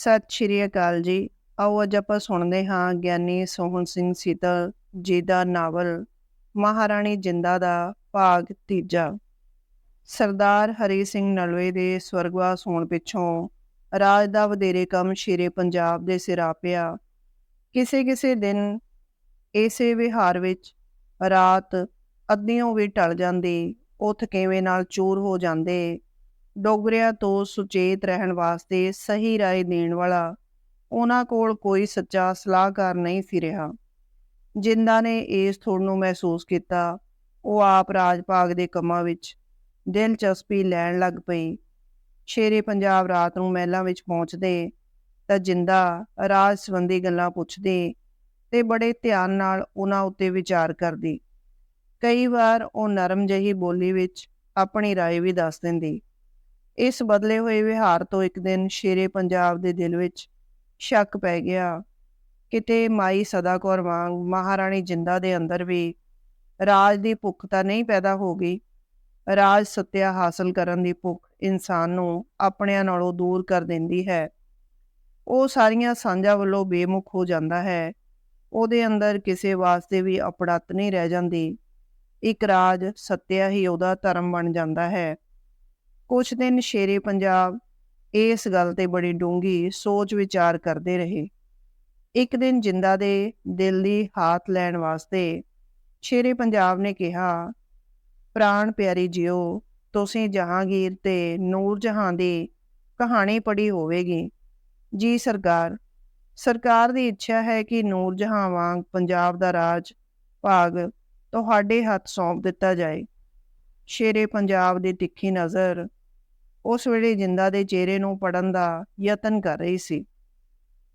ਸਤਿ ਸ਼੍ਰੀ ਅਕਾਲ ਜੀ। ਆਓ ਅੱਜ ਆਪਾਂ ਸੁਣਦੇ ਹਾਂ ਗਿਆਨੀ ਸੋਹਣ ਸਿੰਘ ਸੀਤਲ ਜੀ ਦਾ ਨਾਵਲ, ਮਹਾਰਾਣੀ ਜਿੰਦਾ ਦਾ ਭਾਗ ਤੀਜਾ। ਸਰਦਾਰ ਹਰੀ ਸਿੰਘ ਨਲਵੇ ਦੇ ਸਵਰਗਵਾਸ ਹੋਣ ਪਿੱਛੋਂ ਰਾਜ ਦਾ ਵਧੇਰੇ ਕੰਮ ਸ਼ੇਰੇ ਪੰਜਾਬ ਦੇ ਸਿਰ ਆ ਪਿਆ। ਕਿਸੇ ਕਿਸੇ ਦਿਨ ਇਸੇ ਵਿਹਾਰ ਵਿੱਚ ਰਾਤ ਅੱਧੀਓਂ ਵੀ ਟਲ ਜਾਂਦੀ ਉਹ ਥਕੇਵੇਂ ਨਾਲ ਚੂਰ ਹੋ ਜਾਂਦੇ ਡੋਗਰਿਆਂ ਤੋਂ ਸੁਚੇਤ ਰਹਿਣ ਵਾਸਤੇ ਸਹੀ ਰਾਏ ਦੇਣ ਵਾਲਾ ਉਹਨਾਂ ਕੋਲ ਕੋਈ ਸੱਚਾ ਸਲਾਹਕਾਰ ਨਹੀਂ ਸੀ ਰਿਹਾ ਜਿੰਦਾ ਨੇ ਇਸ ਥੋੜ ਨੂੰ ਮਹਿਸੂਸ ਕੀਤਾ ਉਹ ਆਪ ਰਾਜ ਭਾਗ ਦੇ ਕੰਮਾਂ ਵਿੱਚ ਦਿਲਚਸਪੀ ਲੈਣ ਲੱਗ ਪਈ ਸ਼ੇਰੇ ਪੰਜਾਬ ਰਾਤ ਨੂੰ ਮਹਿਲਾਂ ਵਿੱਚ ਪਹੁੰਚਦੇ ਤਾਂ ਜਿੰਦਾ ਰਾਜ ਸੰਬੰਧੀ ਗੱਲਾਂ ਪੁੱਛਦੇ ਤੇ ਬੜੇ ਧਿਆਨ ਨਾਲ ਉਹਨਾਂ ਉੱਤੇ ਵਿਚਾਰ ਕਰਦੀ ਕਈ ਵਾਰ ਉਹ ਨਰਮ ਜਹੀ ਬੋਲੀ ਵਿੱਚ ਆਪਣੀ رائے ਵੀ ਦੱਸ ਦਿੰਦੀ ਇਸ ਬਦਲੇ ਹੋਏ ਵਿਹਾਰ ਤੋਂ ਇੱਕ ਦਿਨ ਸ਼ੇਰੇ ਪੰਜਾਬ ਦੇ ਦਿਲ ਵਿੱਚ ਸ਼ੱਕ ਪੈ ਗਿਆ। ਕਿਤੇ ਮਾਈ ਸਦਾ ਕੌਰ ਵਾਂਗ ਮਹਾਰਾਣੀ ਜਿੰਦਾ ਦੇ ਅੰਦਰ ਵੀ ਰਾਜ ਦੀ ਭੁੱਖ ਤਾਂ ਨਹੀਂ ਪੈਦਾ ਹੋ ਗਈ। ਰਾਜ ਸੱਤਿਆ ਹਾਸਲ ਕਰਨ ਦੀ ਭੁੱਖ ਇਨਸਾਨ ਨੂੰ ਆਪਣਿਆਂ ਨਾਲੋਂ ਦੂਰ ਕਰ ਦਿੰਦੀ ਹੈ। ਉਹ ਸਾਰੀਆਂ ਸਾਂਝਾਂ ਵੱਲੋਂ ਬੇਮੁਖ ਹੋ ਜਾਂਦਾ ਹੈ। ਉਹਦੇ ਅੰਦਰ ਕਿਸੇ ਵਾਸਤੇ ਵੀ ਅਪੜਤ ਨਹੀਂ ਰਹਿ ਜਾਂਦੀ। ਇੱਕ ਰਾਜ ਸੱਤਿਆ ਹੀ ਉਹਦਾ ਧਰਮ ਬਣ ਜਾਂਦਾ ਹੈ। ਕੁਝ ਦਿਨ ਸ਼ੇਰੇ ਪੰਜਾਬ, ਇਸ ਗੱਲ ਤੇ ਬੜੀ ਡੂੰਗੀ ਸੋਚ ਵਿਚਾਰ ਕਰਦੇ ਰਹੇ। ਇੱਕ ਦਿਨ ਜਿੰਦਾ ਦੇ ਦਿਲ ਦੀ ਹਾਥ ਲੈਣ ਵਾਸਤੇ ਸ਼ੇਰੇ ਪੰਜਾਬ ਨੇ ਕਿਹਾ, ਪ੍ਰਾਣ ਪਿਆਰੀ ਜਿਓ, ਤੁਸੀਂ ਜਹਾਂਗੀਰ ਤੇ ਨੂਰ ਜਹਾਂ ਦੀ ਕਹਾਣੀ ਪੜ੍ਹੀ ਹੋਵੇਗੀ। ਜੀ ਸਰਕਾਰ ਸਰਕਾਰ ਦੀ ਇੱਛਾ ਹੈ ਕਿ ਨੂਰ ਜਹਾਂ ਵਾਂਗ ਪੰਜਾਬ ਦਾ ਰਾਜ ਭਾਗ ਤੁਹਾਡੇ ਹੱਥ ਸੌਂਪ ਦਿੱਤਾ ਜਾਏ। ਸ਼ੇਰੇ ਪੰਜਾਬ ਦੀ ਤਿੱਖੀ ਨਜ਼ਰ ਉਸ ਵੇਲੇ ਜਿੰਦਾ ਦੇ ਚਿਹਰੇ ਨੂੰ ਪੜਨ ਦਾ ਯਤਨ ਕਰ ਰਹੀ ਸੀ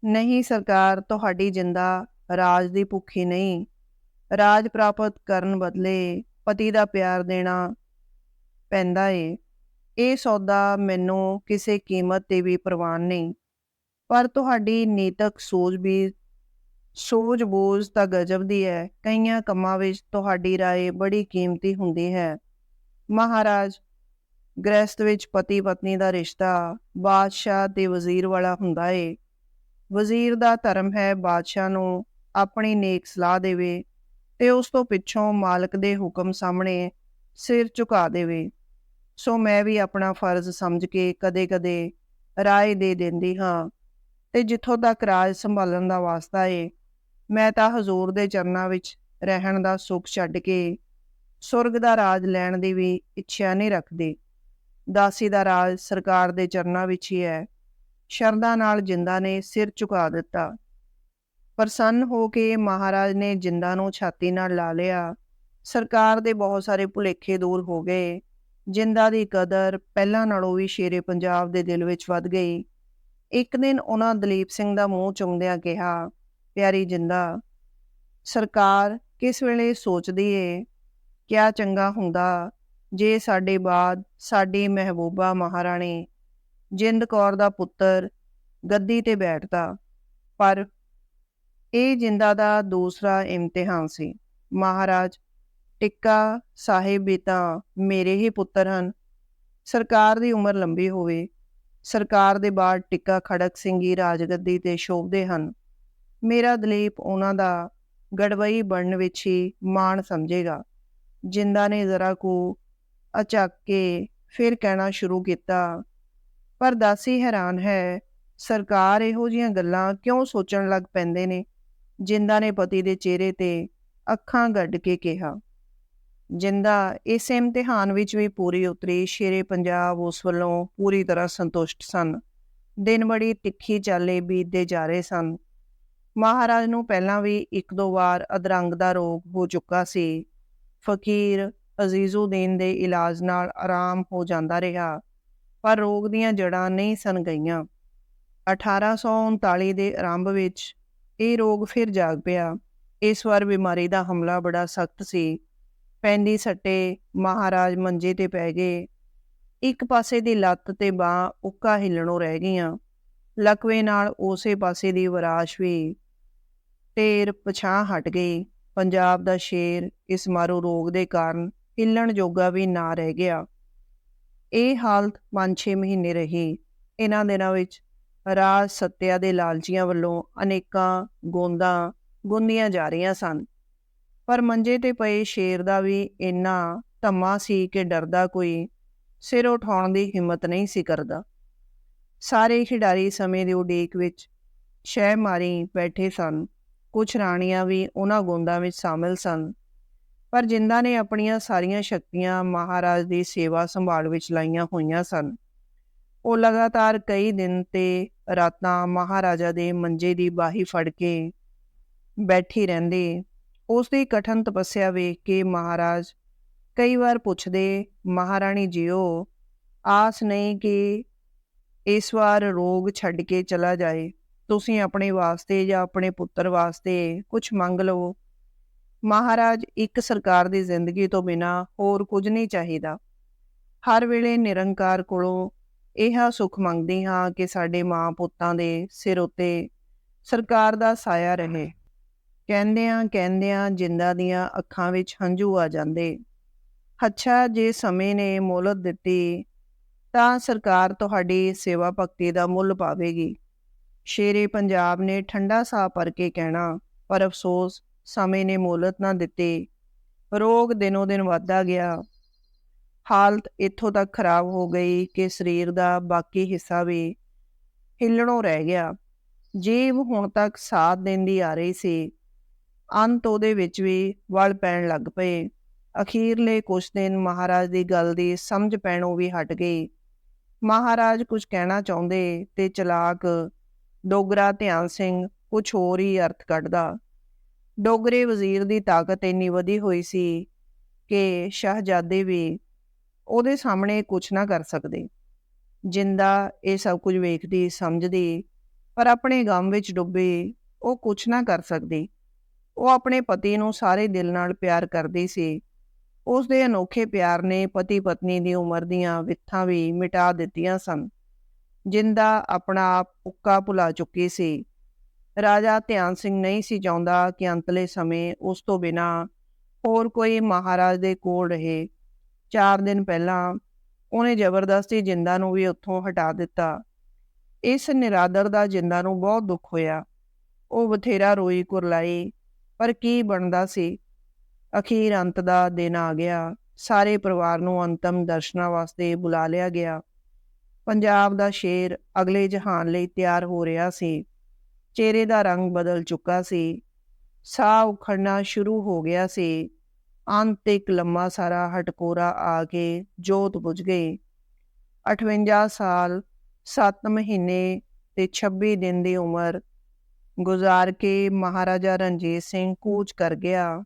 ਨਹੀਂ ਸਰਕਾਰ ਤੁਹਾਡੀ ਜਿੰਦਾ ਰਾਜ ਦੀ ਭੁੱਖੀ ਨਹੀਂ ਰਾਜ ਪ੍ਰਾਪਤ ਕਰਨ ਬਦਲੇ ਪਤੀ ਦਾ ਪਿਆਰ ਦੇਣਾ ਪੈਂਦਾ ਏ ਇਹ ਸੌਦਾ ਮੈਨੂੰ ਕਿਸੇ ਕੀਮਤ ਤੇ ਵੀ ਪ੍ਰਵਾਨ ਨਹੀਂ ਪਰ ਤੁਹਾਡੀ ਨੀਤਕ ਸੋਚ ਵੀ ਸੋਚ ਬੋਝ ਤਾਂ ਗਜਬ ਦੀ ਹੈ ਕਈਆਂ ਕੰਮਾਂ ਵਿੱਚ ਤੁਹਾਡੀ رائے ਬੜੀ ਕੀਮਤੀ ਹੁੰਦੀ ਹੈ ਮਹਾਰਾਜ ਗ੍ਰਸਤ ਵਿੱਚ ਪਤੀ ਪਤਨੀ ਦਾ ਰਿਸ਼ਤਾ ਬਾਦਸ਼ਾਹ ਤੇ ਵਜ਼ੀਰ ਵਾਲਾ ਹੁੰਦਾ ਏ। ਵਜ਼ੀਰ ਦਾ ਧਰਮ ਹੈ ਬਾਦਸ਼ਾਹ ਨੂੰ ਆਪਣੀ ਨੇਕ ਸਲਾਹ ਦੇਵੇ ਤੇ ਉਸ ਤੋਂ ਪਿੱਛੋਂ ਮਾਲਕ ਦੇ ਹੁਕਮ ਸਾਹਮਣੇ ਸਿਰ ਝੁਕਾ ਦੇਵੇ। ਸੋ ਮੈਂ ਵੀ ਆਪਣਾ ਫਰਜ਼ ਸਮਝ ਕੇ ਕਦੇ-ਕਦੇ ਰਾਏ ਦੇ ਦਿੰਦੀ ਹਾਂ ਤੇ ਜਿੱਥੋਂ ਤੱਕ ਰਾਜ ਸੰਭਾਲਣ ਦਾ ਵਾਸਤਾ ਏ, ਮੈਂ ਤਾਂ ਹਜ਼ੂਰ ਦੇ ਚਰਨਾਂ ਵਿੱਚ ਰਹਿਣ ਦਾ ਸੁੱਖ ਛੱਡ ਕੇ ਸੁਰਗ ਦਾ ਰਾਜ ਲੈਣ ਦੀ ਵੀ ਇੱਛਾ ਨਹੀਂ ਰੱਖਦੀ। ਦਾਸੀ ਦਾ ਰਾਜ ਸਰਕਾਰ ਦੇ ਚਰਨਾਂ ਵਿੱਚ ਹੀ ਹੈ। ਸ਼ਰਧਾ ਨਾਲ ਜਿੰਦਾ ਨੇ ਸਿਰ ਝੁਕਾ ਦਿੱਤਾ। ਪ੍ਰਸੰਨ ਹੋ ਕੇ ਮਹਾਰਾਜ ਨੇ ਜਿੰਦਾ ਨੂੰ ਛਾਤੀ ਨਾਲ ਲਾ ਲਿਆ। ਸਰਕਾਰ ਦੇ ਬਹੁਤ ਸਾਰੇ ਭੁਲੇਖੇ ਦੂਰ ਹੋ ਗਏ। ਜਿੰਦਾ ਦੀ ਕਦਰ ਪਹਿਲਾਂ ਨਾਲੋਂ ਵੀ ਸ਼ੇਰੇ ਪੰਜਾਬ ਦੇ ਦਿਲ ਵਿੱਚ ਵੱਧ ਗਈ। ਇੱਕ ਦਿਨ ਉਹਨਾਂ ਦਲੀਪ ਸਿੰਘ ਦਾ ਮੂੰਹ ਚੁੰਮਦਿਆਂ ਕਿਹਾ, ਪਿਆਰੀ ਜਿੰਦਾ, ਸਰਕਾਰ ਕਿਸ ਵੇਲੇ ਸੋਚਦੀ ਏ? ਕਿਆ ਚੰਗਾ ਹੁੰਦਾ? ਜੇ ਸਾਡੇ ਬਾਅਦ ਸਾਡੀ ਮਹਿਬੂਬਾ ਮਹਾਰਾਣੀ ਜਿੰਦ ਕੌਰ ਦਾ ਪੁੱਤਰ ਗੱਦੀ ਤੇ ਬੈਠਦਾ, ਪਰ ਇਹ ਜਿੰਦਾ ਦਾ ਦੂਸਰਾ ਇਮਤਿਹਾਨ ਸੀ। ਮਹਾਰਾਜ, ਟਿੱਕਾ ਸਾਹਿਬ ਵੀ ਤਾਂ ਮੇਰੇ ਹੀ ਪੁੱਤਰ ਹਨ। ਸਰਕਾਰ ਦੀ ਉਮਰ ਲੰਬੀ ਹੋਵੇ, ਸਰਕਾਰ ਦੇ ਬਾਅਦ ਟਿੱਕਾ ਖੜਕ ਸਿੰਘ ਹੀ ਰਾਜਗੱਦੀ ਤੇ ਸ਼ੋਭਦੇ ਹਨ। ਮੇਰਾ ਦਲੀਪ ਉਹਨਾਂ ਦਾ ਗੜਵਈ ਬਣਨ ਵਿੱਚ ਹੀ ਮਾਣ ਸਮਝੇਗਾ। ਜਿੰਦਾ ਨੇ ਜ਼ਰਾ ਕੋ ਅਚੱਕ ਕੇ ਫਿਰ ਕਹਿਣਾ ਸ਼ੁਰੂ ਕੀਤਾ, ਪਰ ਦਾਸੀ ਹੈਰਾਨ ਹੈ, ਸਰਕਾਰ ਇਹੋ ਜੀਆਂ ਗੱਲਾਂ ਕਿਉਂ ਸੋਚਣ ਲੱਗ ਪੈਂਦੇ ਨੇ? ਜਿੰਦਾ ਨੇ ਪਤੀ ਦੇ ਚਿਹਰੇ ਤੇ ਅੱਖਾਂ ਗੱਡ ਕੇ ਕਿਹਾ। ਜਿੰਦਾ ਇਸ ਇਮਤਿਹਾਨ ਵਿੱਚ ਵੀ ਪੂਰੀ ਉਤਰੀ, ਸ਼ੇਰੇ ਪੰਜਾਬ ਉਸ ਵੱਲੋਂ ਪੂਰੀ ਤਰ੍ਹਾਂ ਸੰਤੁਸ਼ਟ ਸਨ। ਦਿਨ ਬੜੀ ਤਿੱਖੀ ਚਾਲੇ ਬੀਤਦੇ ਜਾ ਰਹੇ ਸਨ। ਮਹਾਰਾਜ ਨੂੰ ਪਹਿਲਾਂ ਵੀ ਇੱਕ ਦੋ ਵਾਰ ਅਧਰੰਗ ਦਾ ਰੋਗ ਹੋ ਚੁੱਕਾ ਸੀ। ਫਕੀਰ ਅਜ਼ੀਜ਼ੁਦੀਨ ਦੇ ਇਲਾਜ ਨਾਲ ਆਰਾਮ ਹੋ ਜਾਂਦਾ ਰਿਹਾ, ਪਰ ਰੋਗ ਦੀਆਂ ਜੜਾਂ ਨਹੀਂ ਸਨ ਗਈਆਂ। 1839 ਦੇ ਆਰੰਭ ਵਿੱਚ ਇਹ ਰੋਗ ਫਿਰ ਜਾਗ ਪਿਆ। ਇਸ ਵਾਰ ਬਿਮਾਰੀ ਦਾ ਹਮਲਾ ਬੜਾ ਸਖਤ ਸੀ। ਪੈਂਦੀ ਸੱਟੇ ਮਹਾਰਾਜ ਮੰਜੇ ਤੇ ਪੈ ਗਏ। ਇੱਕ ਪਾਸੇ ਦੀ ਲੱਤ ਤੇ ਬਾਹ ਉੱਕਾ ਹਿੱਲਣੋਂ ਰਹਿ ਗਈਆਂ। ਲਕਵੇ ਨਾਲ ਉਸੇ ਪਾਸੇ ਦੀ ਵਿਰਾਸ਼ ਵੀ ਢੇਰ ਪਛਾਹ ਹਟ ਗਈ। ਪੰਜਾਬ ਦਾ ਸ਼ੇਰ ਇਸ ਮਾਰੂ ਰੋਗ ਦੇ ਕਾਰਨ ਹਿੱਲਣ ਜੋਗਾ ਵੀ ਨਾ ਰਹਿ ਗਿਆ। ਇਹ ਹਾਲਤ 5-6 ਮਹੀਨੇ ਰਹੀ। ਇਹਨਾਂ ਦਿਨਾਂ ਵਿੱਚ ਰਾਜ ਸੱਤਿਆ ਦੇ ਲਾਲਚੀਆਂ ਵੱਲੋਂ ਅਨੇਕਾਂ ਗੋਂਦਾਂ ਗੁੰਦੀਆਂ ਜਾ ਰਹੀਆਂ ਸਨ। ਪਰ ਮੰਜੇ ਤੇ ਪਏ ਸ਼ੇਰ ਦਾ ਵੀ ਇੰਨਾ ਧੰਮਾ ਸੀ ਕਿ ਡਰਦਾ ਕੋਈ ਸਿਰ ਉਠਾਉਣ ਦੀ ਹਿੰਮਤ ਨਹੀਂ ਸੀ ਕਰਦਾ। ਸਾਰੇ ਖਿਡਾਰੀ ਸਮੇਂ ਦੀ ਉਡੀਕ ਵਿੱਚ ਸ਼ਹਿ ਮਾਰੀ ਬੈਠੇ ਸਨ। ਕੁਝ ਰਾਣੀਆਂ ਵੀ ਉਹਨਾਂ ਗੋਂਦਾਂ ਵਿੱਚ ਸ਼ਾਮਿਲ ਸਨ। ਪਰ ਜਿੰਦਾ ਨੇ ਆਪਣੀਆਂ ਸਾਰੀਆਂ ਸ਼ਕਤੀਆਂ ਮਹਾਰਾਜ ਦੀ ਸੇਵਾ ਸੰਭਾਲ ਵਿੱਚ ਲਾਈਆਂ ਹੋਈਆਂ ਸਨ। ਉਹ ਲਗਾਤਾਰ ਕਈ ਦਿਨ ਤੇ ਰਾਤਾਂ ਮਹਾਰਾਜਾ ਦੇ ਮੰਜੇ ਦੀ ਬਾਹੀ ਫੜ ਕੇ ਬੈਠੀ ਰਹਿੰਦੇ। ਉਸ ਦੀ ਕਠਨ ਤਪੱਸਿਆ ਵੇਖ ਕੇ ਮਹਾਰਾਜ ਕਈ ਵਾਰ ਪੁੱਛਦੇ, ਮਹਾਰਾਣੀ ਜੀਓ, ਆਸ ਨਹੀਂ ਕਿ ਇਸ ਵਾਰ ਰੋਗ ਛੱਡ ਕੇ ਚਲਾ ਜਾਏ। ਤੁਸੀਂ ਆਪਣੇ ਵਾਸਤੇ ਜਾਂ ਆਪਣੇ ਪੁੱਤਰ ਵਾਸਤੇ ਕੁਝ ਮੰਗ ਲਵੋ। ਮਹਾਰਾਜ ਇੱਕ ਸਰਕਾਰ ਦੀ ਜ਼ਿੰਦਗੀ ਤੋਂ ਬਿਨਾ ਹੋਰ ਕੁਝ ਨਹੀਂ ਚਾਹੀਦਾ। ਹਰ ਵੇਲੇ ਨਿਰੰਕਾਰ ਕੋਲੋਂ ਇਹ ਸੁੱਖ ਮੰਗਦੀ ਹਾਂ ਕਿ ਸਾਡੇ ਮਾਂ ਪੁੱਤਾਂ ਦੇ ਸਿਰ ਉੱਤੇ ਸਰਕਾਰ ਦਾ ਸਾਇਆ ਰਹੇ। ਕਹਿੰਦਿਆਂ ਕਹਿੰਦਿਆਂ ਜਿੰਦਾ ਦੀਆਂ ਅੱਖਾਂ ਵਿੱਚ ਹੰਝੂ ਆ ਜਾਂਦੇ। ਅੱਛਾ, ਜੇ ਸਮੇਂ ਨੇ ਮੋਹਲਤ ਦਿੱਤੀ, ਤਾਂ ਸਰਕਾਰ ਤੁਹਾਡੀ ਸੇਵਾ ਭਗਤੀ ਦਾ ਮੁੱਲ ਪਾਵੇਗੀ। ਸ਼ੇਰੇ ਪੰਜਾਬ ਨੇ ਠੰਡਾ ਸਾਹ ਭਰ ਕੇ ਕਹਿਣਾ, ਪਰ ਅਫਸੋਸ ਸਮੇਂ ਨੇ ਮੋਹਲਤ ਨਾ ਦਿੱਤੀ। ਰੋਗ ਦਿਨੋ ਦਿਨ ਵੱਧਦਾ ਗਿਆ। ਹਾਲਤ ਇੱਥੋਂ ਤੱਕ ਖਰਾਬ ਹੋ ਗਈ ਕਿ ਸਰੀਰ ਦਾ ਬਾਕੀ ਹਿੱਸਾ ਵੀ ਹਿੱਲਣੋਂ ਰਹਿ ਗਿਆ। ਜੀਵ ਹੁਣ ਤੱਕ ਸਾਥ ਦਿੰਦੀ ਆ ਰਹੀ ਸੀ। ਅੰਤ ਉਹਦੇ ਵਿੱਚ ਵੀ ਵਲ ਪੈਣ ਲੱਗ ਪਏ। ਅਖੀਰਲੇ ਕੁਝ ਦਿਨ ਮਹਾਰਾਜ ਦੀ ਗੱਲ ਦੀ ਸਮਝ ਪੈਣੋਂ ਵੀ ਹਟ ਗਈ। ਮਹਾਰਾਜ ਕੁਝ ਕਹਿਣਾ ਚਾਹੁੰਦੇ ਤੇ ਚਲਾਕ, ਡੋਗਰਾ ਧਿਆਨ ਸਿੰਘ ਕੁਝ ਹੋਰ ਹੀ ਅਰਥ ਕੱਢਦਾ। ਡੋਗਰੇ ਵਜ਼ੀਰ ਦੀ ਤਾਕਤ ਇੰਨੀ ਵਧੀ ਹੋਈ ਸੀ ਕਿ ਸ਼ਹਜ਼ਾਦੇ ਵੀ ਉਹਦੇ ਸਾਹਮਣੇ ਕੁਝ ਨਾ ਕਰ ਸਕਦੇ। ਜਿੰਦਾ ਇਹ ਸਭ ਕੁਝ ਵੇਖਦੀ, ਸਮਝਦੀ, ਪਰ ਆਪਣੇ ਗਮ ਵਿੱਚ ਡੁੱਬੇ ਉਹ ਕੁਝ ਨਾ ਕਰ ਸਕਦੀ। ਉਹ ਆਪਣੇ ਪਤੀ ਨੂੰ ਸਾਰੇ ਦਿਲ ਨਾਲ ਪਿਆਰ ਕਰਦੀ ਸੀ। ਉਸ ਦੇ ਅਨੋਖੇ ਪਿਆਰ ਨੇ ਪਤੀ ਪਤਨੀ ਦੀ ਉਮਰ ਦੀਆਂ ਵਿਥਾਂ ਵੀ ਮਿਟਾ ਦਿੱਤੀਆਂ ਸਨ। ਜਿੰਦਾ ਆਪਣਾ ਆਪ ਉੱਕਾ ਭੁਲਾ ਚੁੱਕੀ ਸੀ। ਰਾਜਾ ਧਿਆਨ ਸਿੰਘ ਨਹੀਂ ਸੀ ਚਾਹੁੰਦਾ ਕਿ ਅੰਤਲੇ ਸਮੇਂ ਉਸ ਤੋਂ ਬਿਨਾ ਹੋਰ ਕੋਈ ਮਹਾਰਾਜ ਦੇ ਕੋਲ ਰਹੇ। 4 ਦਿਨ ਪਹਿਲਾਂ ਉਹਨੇ ਜ਼ਬਰਦਸਤੀ ਜਿੰਦਾ ਨੂੰ ਵੀ ਉੱਥੋਂ ਹਟਾ ਦਿੱਤਾ। ਇਸ ਨਿਰਾਦਰ ਦਾ ਜਿੰਦਾ ਨੂੰ ਬਹੁਤ ਦੁੱਖ ਹੋਇਆ। ਉਹ ਬਥੇਰਾ ਰੋਈ ਕੁਰਲਾਈ, ਪਰ ਕੀ ਬਣਦਾ ਸੀ? ਅਖੀਰ ਅੰਤ ਦਾ ਦਿਨ ਆ ਗਿਆ। ਸਾਰੇ ਪਰਿਵਾਰ ਨੂੰ ਅੰਤਮ ਦਰਸ਼ਨਾਂ ਵਾਸਤੇ ਬੁਲਾ ਲਿਆ ਗਿਆ। ਪੰਜਾਬ ਦਾ ਸ਼ੇਰ ਅਗਲੇ ਜਹਾਨ ਲਈ ਤਿਆਰ ਹੋ ਰਿਹਾ ਸੀ। ਚਿਹਰੇ ਦਾ ਰੰਗ ਬਦਲ ਚੁੱਕਾ ਸੀ। ਸਾਹ ਉਖੜਨਾ ਸ਼ੁਰੂ ਹੋ ਗਿਆ ਸੀ। ਅੰਤ ਇੱਕ ਲੰਮਾ ਸਾਰਾ ਹਟਕੋਰਾ ਆ ਕੇ ਜੋਤ ਬੁਝ ਗਈ। 58 ਸਾਲ 7 ਮਹੀਨੇ ਤੇ 26 ਦਿਨ ਦੀ ਉਮਰ ਗੁਜ਼ਾਰ ਕੇ ਮਹਾਰਾਜਾ ਰਣਜੀਤ ਸਿੰਘ ਕੂਚ ਕਰ ਗਿਆ।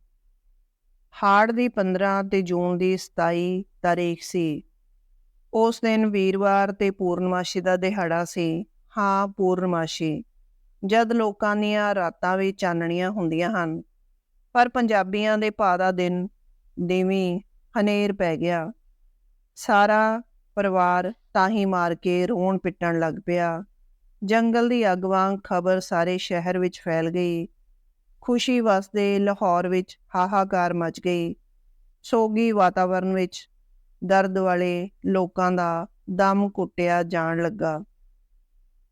ਹਾੜ ਦੀ 15 ਤੇ ਜੂਨ ਦੀ 27 ਤਾਰੀਖ ਸੀ। ਉਸ ਦਿਨ ਵੀਰਵਾਰ ਤੇ ਪੂਰਨਮਾਸ਼ੀ ਦਾ ਦਿਹਾੜਾ ਸੀ। ਹਾਂ, ਪੂਰਨਮਾਸ਼ੀ। ਜਦ ਲੋਕਾਂ ਦੀਆਂ ਰਾਤਾਂ ਵੀ ਚਾਨਣੀਆਂ ਹੁੰਦੀਆਂ ਹਨ, ਪਰ ਪੰਜਾਬੀਆਂ ਦੇ ਭਾ ਦਾ ਦਿਨ ਦੇਵੀ ਹਨੇਰ ਪੈ ਗਿਆ। ਸਾਰਾ ਪਰਿਵਾਰ ਤਾਹੀ ਮਾਰ ਕੇ ਰੋਣ ਪਿੱਟਣ ਲੱਗ ਪਿਆ। ਜੰਗਲ ਦੀ ਅੱਗ ਵਾਂਗ ਖਬਰ ਸਾਰੇ ਸ਼ਹਿਰ ਵਿੱਚ ਫੈਲ ਗਈ। ਖੁਸ਼ੀ ਵਸਦੇ ਲਾਹੌਰ ਵਿੱਚ ਹਾਹਾਕਾਰ ਮਚ ਗਈ। ਸੋਗੀ ਵਾਤਾਵਰਣ ਵਿੱਚ ਦਰਦ ਵਾਲੇ ਲੋਕਾਂ ਦਾ ਦਮ ਕੁੱਟਿਆ ਜਾਣ ਲੱਗਾ।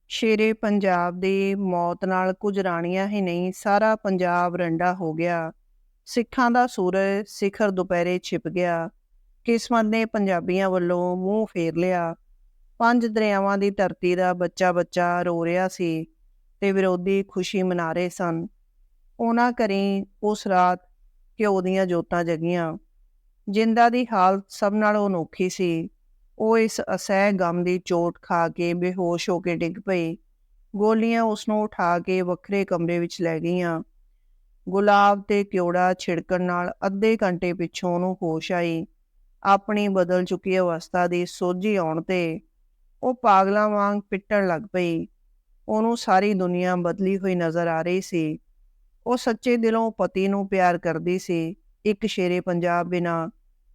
ਸ਼ੇਰੇ ਪੰਜਾਬ ਦੀ ਮੌਤ ਨਾਲ ਕੁਝ ਰਾਣੀਆਂ ਹੀ ਨਹੀਂ, ਸਾਰਾ ਪੰਜਾਬ ਰੰਡਾ ਹੋ ਗਿਆ। ਸਿੱਖਾਂ ਦਾ ਸੂਰਜ ਸਿਖਰ ਦੁਪਹਿਰੇ ਛਿਪ ਗਿਆ। ਕਿਸਮਤ ਨੇ ਪੰਜਾਬੀਆਂ ਵੱਲੋਂ ਮੂੰਹ ਫੇਰ ਲਿਆ। ਪੰਜ ਦਰਿਆਵਾਂ ਦੀ ਧਰਤੀ ਦਾ ਬੱਚਾ ਬੱਚਾ ਰੋ ਰਿਹਾ ਸੀ ਤੇ ਵਿਰੋਧੀ ਖੁਸ਼ੀ ਮਨਾ ਰਹੇ ਸਨ। ਉਹਨਾਂ ਘਰੇ ਉਸ ਰਾਤ ਘਿਓ ਦੀਆਂ ਜੋਤਾਂ ਜਗੀਆਂ। ਜਿੰਦਾ ਦੀ ਹਾਲਤ ਸਭ ਨਾਲੋਂ ਅਨੋਖੀ ਸੀ। ਉਹ ਇਸ ਅਸਹਿ ਗਮ ਦੀ ਚੋਟ ਖਾ ਕੇ ਬੇਹੋਸ਼ ਹੋ ਕੇ ਡਿੱਗ ਪਈ। ਗੋਲੀਆਂ ਉਸ ਨੂੰ ਉਠਾ ਕੇ ਵੱਖਰੇ ਕਮਰੇ ਵਿੱਚ ਲੈ ਗਈਆਂ। ਗੁਲਾਬ ਤੇ ਕਿਉੜਾ ਛਿੜਕਣ ਨਾਲ ਅੱਧੇ ਘੰਟੇ ਪਿੱਛੋਂ ਉਹਨੂੰ ਹੋਸ਼ ਆਈ। ਆਪਣੀ ਬਦਲ ਚੁੱਕੀ ਅਵਸਥਾ ਦੀ ਸੋਝੀ ਆਉਣ ਤੇ ਉਹ ਪਾਗਲਾਂ ਵਾਂਗ ਪਿੱਟਣ ਲੱਗ ਪਈ। ਉਹਨੂੰ ਸਾਰੀ ਦੁਨੀਆ ਬਦਲੀ ਹੋਈ ਨਜ਼ਰ ਆ ਰਹੀ ਸੀ। ਉਹ ਸੱਚੇ ਦਿਲੋਂ ਪਤੀ ਨੂੰ ਪਿਆਰ ਕਰਦੀ ਸੀ। ਇੱਕ ਸ਼ੇਰੇ ਪੰਜਾਬ ਬਿਨਾ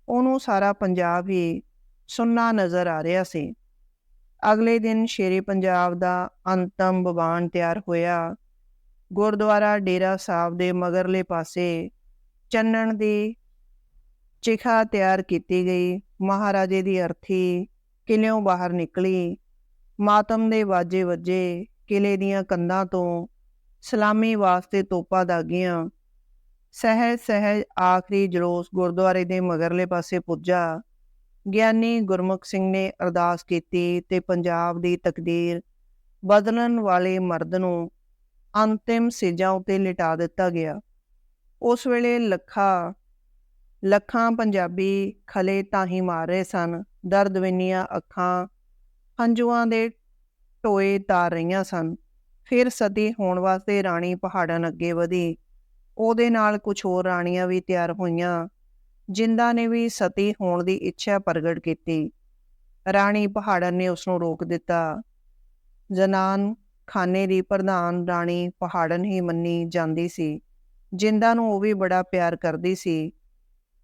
ਉਹਨੂੰ ਸਾਰਾ ਪੰਜਾਬ ਹੀ ਸੁੰਨਾ ਨਜ਼ਰ ਆ ਰਿਹਾ ਸੀ। ਅਗਲੇ ਦਿਨ ਸ਼ੇਰੇ ਪੰਜਾਬ ਦਾ ਅੰਤਮ ਬਵਾਨ ਤਿਆਰ ਹੋਇਆ। ਗੁਰਦੁਆਰਾ ਡੇਰਾ ਸਾਹਿਬ ਦੇ ਮਗਰਲੇ ਪਾਸੇ ਚੰਨਣ ਦੀ ਚਿਖਾ ਤਿਆਰ ਕੀਤੀ ਗਈ। ਮਹਾਰਾਜੇ ਦੀ ਅਰਥੀ ਕਿਲਿਓਂ ਬਾਹਰ ਨਿਕਲੀ। ਮਾਤਮ ਦੇ ਵਾਜੇ ਵੱਜੇ। ਕਿਲੇ ਦੀਆਂ ਕੰਧਾਂ ਤੋਂ ਸਲਾਮੀ ਵਾਸਤੇ ਤੋਪਾਂ ਦਾਗੀਆਂ। ਸਹਿਜ ਸਹਿਜ ਆਖਰੀ ਜਲੋਸ ਗੁਰਦੁਆਰੇ ਦੇ ਮਗਰਲੇ ਪਾਸੇ ਪੁੱਜਾ। ਗਿਆਨੀ ਗੁਰਮੁਖ ਸਿੰਘ ਨੇ ਅਰਦਾਸ ਕੀਤੀ ਤੇ ਪੰਜਾਬ ਦੀ ਤਕਦੀਰ ਬਦਲਣ ਵਾਲੇ ਮਰਦ ਨੂੰ ਅੰਤਿਮ ਸਿਜਾਂ ਉਤੇ ਲਿਟਾ ਦਿੱਤਾ ਗਿਆ। ਉਸ ਵੇਲੇ ਲੱਖਾਂ ਲੱਖਾਂ ਪੰਜਾਬੀ ਖਲੇ ਤਾਹੀ ਮਾਰ ਰਹੇ ਸਨ। ਦਰਦ ਵਿੰਨੀਆਂ ਅੱਖਾਂ ਹੰਝੂਆਂ ਦੇ ਟੋਏ ਤਾਰ ਰਹੀਆਂ ਸਨ। ਫਿਰ ਸਦੀ ਹੋਣ ਵਾਸਤੇ ਰਾਣੀ ਪਹਾੜਨ ਅੱਗੇ ਵਧੀ। ਉਹਦੇ ਨਾਲ ਕੁਝ ਹੋਰ ਰਾਣੀਆਂ ਵੀ ਤਿਆਰ ਹੋਈਆਂ। ਜਿੰਦਾ ਨੇ ਵੀ ਸਤੀ ਹੋਣ ਦੀ ਇੱਛਾ ਪ੍ਰਗਟ ਕੀਤੀ। ਰਾਣੀ ਪਹਾੜਨ ਨੇ ਉਸ ਨੂੰ ਰੋਕ ਦਿੱਤਾ। ਜਨਾਨ ਖਾਨੇ ਦੀ ਪ੍ਰਧਾਨ ਰਾਣੀ ਪਹਾੜਨ ਹੀ ਮੰਨੀ ਜਾਂਦੀ ਸੀ। ਜਿੰਦਾ ਨੂੰ ਉਹ ਵੀ ਬੜਾ ਪਿਆਰ ਕਰਦੀ ਸੀ।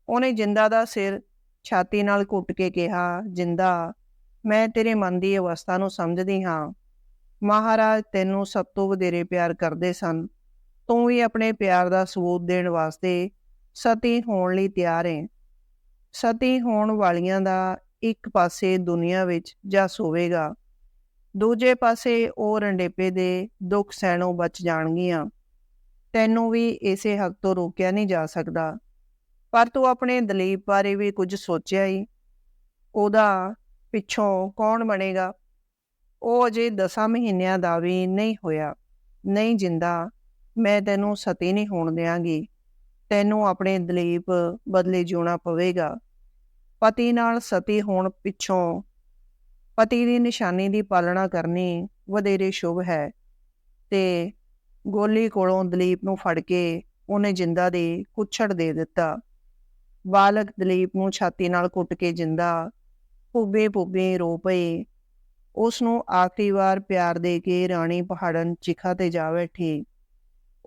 ਉਹਨੇ ਜਿੰਦਾ ਦਾ ਸਿਰ ਛਾਤੀ ਨਾਲ ਘੁੱਟ ਕੇ ਕਿਹਾ, ਜਿੰਦਾ, ਮੈਂ ਤੇਰੇ ਮਨ ਦੀ ਅਵਸਥਾ ਨੂੰ ਸਮਝਦੀ ਹਾਂ। ਮਹਾਰਾਜ ਤੈਨੂੰ ਸਭ ਤੋਂ ਵਧੇਰੇ ਪਿਆਰ ਕਰਦੇ ਸਨ। ਤੂੰ ਵੀ ਆਪਣੇ ਪਿਆਰ ਦਾ ਸਬੂਤ ਦੇਣ ਵਾਸਤੇ ਸਤੀ ਹੋਣ ਲਈ ਤਿਆਰ ਹੈ ਸਤੀ ਹੋਣ ਵਾਲੀਆਂ ਦਾ ਇੱਕ ਪਾਸੇ ਦੁਨੀਆ ਵਿੱਚ ਜਸ ਹੋਵੇਗਾ, ਦੂਜੇ ਪਾਸੇ ਉਹ ਰੰਡੇਪੇ ਦੇ ਦੁੱਖ ਸਹਿਣੋਂ ਬਚ ਜਾਣਗੀਆਂ। ਤੈਨੂੰ ਵੀ ਇਸੇ ਹੱਕ ਤੋਂ ਰੋਕਿਆ ਨਹੀਂ ਜਾ ਸਕਦਾ। ਪਰ ਤੂੰ ਆਪਣੇ ਦਲੀਪ ਬਾਰੇ ਵੀ ਕੁਝ ਸੋਚਿਆ ਹੀ ਉਹਦਾ ਪਿੱਛੋਂ ਕੌਣ ਬਣੇਗਾ? ਉਹ ਅਜੇ 10 ਮਹੀਨਿਆਂ ਦਾ ਵੀ ਨਹੀਂ ਹੋਇਆ। ਨਹੀਂ ਜਿੰਦਾ, ਮੈਂ ਤੈਨੂੰ ਸਤੀ ਨਹੀਂ ਹੋਣ ਦਿਆਂਗੀ। ਤੈਨੂੰ ਆਪਣੇ ਦਲੀਪ ਬਦਲੇ ਜਿਉਣਾ ਪਵੇਗਾ। ਪਤੀ ਨਾਲ ਸਤੀ ਹੋਣ ਪਿੱਛੋਂ ਪਤੀ ਦੀ ਨਿਸ਼ਾਨੀ ਦੀ ਪਾਲਣਾ ਕਰਨੀ ਵਧੇਰੇ ਸ਼ੁਭ ਹੈ ਤੇ ਗੋਲੀ ਕੋਲੋਂ ਦਲੀਪ ਨੂੰ ਫੜ ਕੇ ਉਹਨੇ ਜਿੰਦਾ ਦੇ ਕੁੱਛੜ ਦੇ ਦਿੱਤਾ। ਬਾਲਕ ਦਲੀਪ ਨੂੰ ਛਾਤੀ ਨਾਲ ਕੁੱਟ ਕੇ ਜਿੰਦਾ ਭੁੱਬੇ ਭੁੱਬੇ ਰੋ ਪਏ ਉਸ ਨੂੰ ਆਖਰੀ ਵਾਰ ਪਿਆਰ ਦੇ ਕੇ ਰਾਣੀ ਪਹਾੜਨ ਚਿਖਾ ਤੇ ਜਾ ਬੈਠੀ।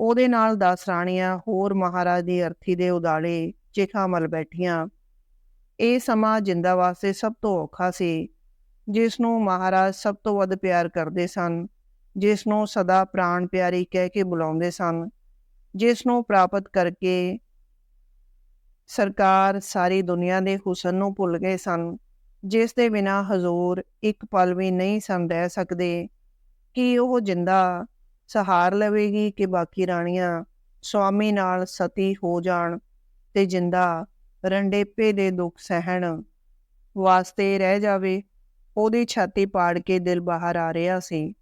ਉਹਦੇ ਨਾਲ 10 ਰਾਣੀਆਂ ਹੋਰ ਮਹਾਰਾਜ ਦੀ ਅਰਥੀ ਦੇ ਉਦਾਲੇ ਚਿਖਾ ਮਲ ਬੈਠੀਆਂ। ਇਹ ਸਮਾਂ ਜਿੰਦਾ ਵਾਸਤੇ ਸਭ ਤੋਂ ਔਖਾ ਸੀ, ਜਿਸ ਨੂੰ ਮਹਾਰਾਜ ਸਭ ਤੋਂ ਵੱਧ ਪਿਆਰ ਕਰਦੇ ਸਨ, ਜਿਸ ਨੂੰ ਸਦਾ ਪ੍ਰਾਣ ਪਿਆਰੀ ਕਹਿ ਕੇ ਬੁਲਾਉਂਦੇ ਸਨ, ਜਿਸ ਨੂੰ ਪ੍ਰਾਪਤ ਕਰਕੇ ਸਰਕਾਰ ਸਾਰੀ ਦੁਨੀਆ ਦੇ ਹੁਸਨ ਨੂੰ ਭੁੱਲ ਗਏ ਸਨ, ਜਿਸ ਦੇ ਬਿਨਾ ਹਜ਼ੂਰ ਇੱਕ ਪਲ ਵੀ ਨਹੀਂ ਸਨ ਰਹਿ ਸਕਦੇ। ਕਿ ਉਹ ਜਿੰਦਾ ਸਹਾਰ ਲਵੇਗੀ ਕਿ ਬਾਕੀ ਰਾਣੀਆਂ ਸਵਾਮੀ ਨਾਲ ਸਤੀ ਹੋ ਜਾਣ ਤੇ ਜਿੰਦਾ ਰੰਡੇਪੇ ਦੇ ਦੁੱਖ ਸਹਿਣ ਵਾਸਤੇ ਰਹਿ ਜਾਵੇ, ਉਹਦੀ ਛਾਤੀ ਪਾੜ ਕੇ ਦਿਲ ਬਾਹਰ ਆ ਰਿਹਾ ਸੀ।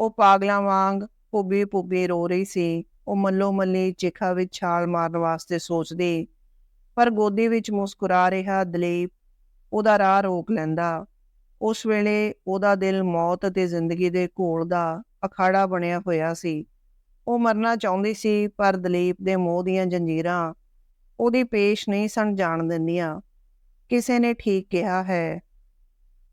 ਉਹ ਪਾਗਲਾਂ ਵਾਂਗ ਪੁੱਬੀ ਪੁੱਬੀ ਰੋ ਰਹੀ ਸੀ। ਉਹ ਮੱਲੋ ਮੱਲੀ ਚਿਖਾ ਵਿੱਚ ਛਾਲ ਮਾਰਨ ਵਾਸਤੇ ਸੋਚਦੇ, ਪਰ ਗੋਦੀ ਵਿੱਚ ਮੁਸਕਰਾ ਰਿਹਾ ਦਲੀਪ, ਉਹਦਾ ਰਾਹ ਰੋਕ ਲੈਂਦਾ। ਉਸ ਵੇਲੇ ਉਹਦਾ ਦਿਲ ਮੌਤ ਅਤੇ ਜ਼ਿੰਦਗੀ ਦੇ ਘੋਲ ਦਾ ਅਖਾੜਾ ਬਣਿਆ ਹੋਇਆ ਸੀ ਉਹ ਮਰਨਾ ਚਾਹੁੰਦੀ ਸੀ ਪਰ ਦਲੀਪ ਦੇ ਮੋਹ ਦੀਆਂ ਜੰਜੀਰਾਂ ਉਹਦੀ ਪੇਸ਼ ਨਹੀਂ ਸਨ ਜਾਣ ਦਿੰਦੀਆਂ ਕਿਸੇ ਨੇ ਠੀਕ ਕਿਹਾ ਹੈ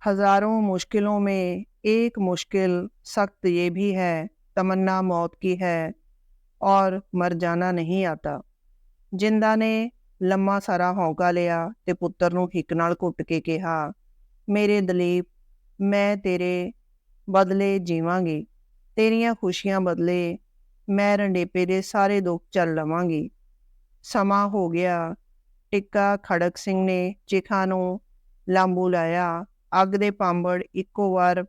हजारों मुश्किलों में एक मुश्किल सख्त ये भी है तमन्ना मौत की है और मर जाना ਨਹੀਂ ਆਤਾ ਜਿੰਦਾ ਨੇ ਲੰਮਾ ਸਾਰਾ ਹੌਂਕਾ ਲਿਆ ਤੇ ਪੁੱਤਰ ਨੂੰ ਹਿੱਕ ਨਾਲ ਘੁੱਟ ਕੇ ਕਿਹਾ ਮੇਰੇ ਦਲੀਪ ਮੈਂ ਤੇਰੇ ਬਦਲੇ ਜੀਵਾਂਗੀ ਤੇਰੀਆਂ ਖੁਸ਼ੀਆਂ ਬਦਲੇ ਮੈਂ ਰੰਡੇਪੇ ਦੇ ਸਾਰੇ ਦੁੱਖ ਚੱਲ ਲਵਾਂਗੀ। ਸਮਾਂ ਹੋ ਗਿਆ। ਟਿੱਕਾ ਖੜਕ ਸਿੰਘ ਨੇ ਚਿਖਾ ਨੂੰ ਲਾਂਬੂ ਲਾਇਆ। ਅੱਗ ਦੇ ਪਾਂਬੜ ਇੱਕੋ ਵਾਰ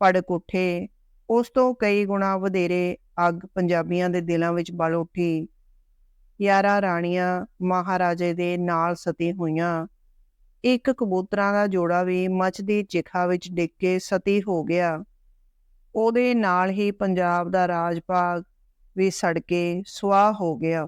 ਪੜਕ ਉੱਠੇ। ਉਸ ਤੋਂ ਕਈ ਗੁਣਾ ਵਧੇਰੇ ਅੱਗ ਪੰਜਾਬੀਆਂ ਦੇ ਦਿਲਾਂ ਵਿੱਚ ਬਲ ਉੱਠੀ। ਯਾਰਾ ਰਾਣੀਆਂ ਮਹਾਰਾਜੇ ਦੇ ਨਾਲ ਸਤੀ ਹੋਈਆਂ। ਇੱਕ ਕਬੂਤਰਾਂ ਦਾ ਜੋੜਾ ਵੀ ਮੱਚਦੀ ਚਿਖਾ ਵਿੱਚ ਡਿੱਗ ਕੇ ਸਤੀ ਹੋ ਗਿਆ। ਉਹਦੇ ਨਾਲ ਹੀ ਪੰਜਾਬ ਦਾ ਰਾਜ ਭਾਗ ਵੀ ਸੜ ਕੇ ਸੁਆਹ ਹੋ ਗਿਆ।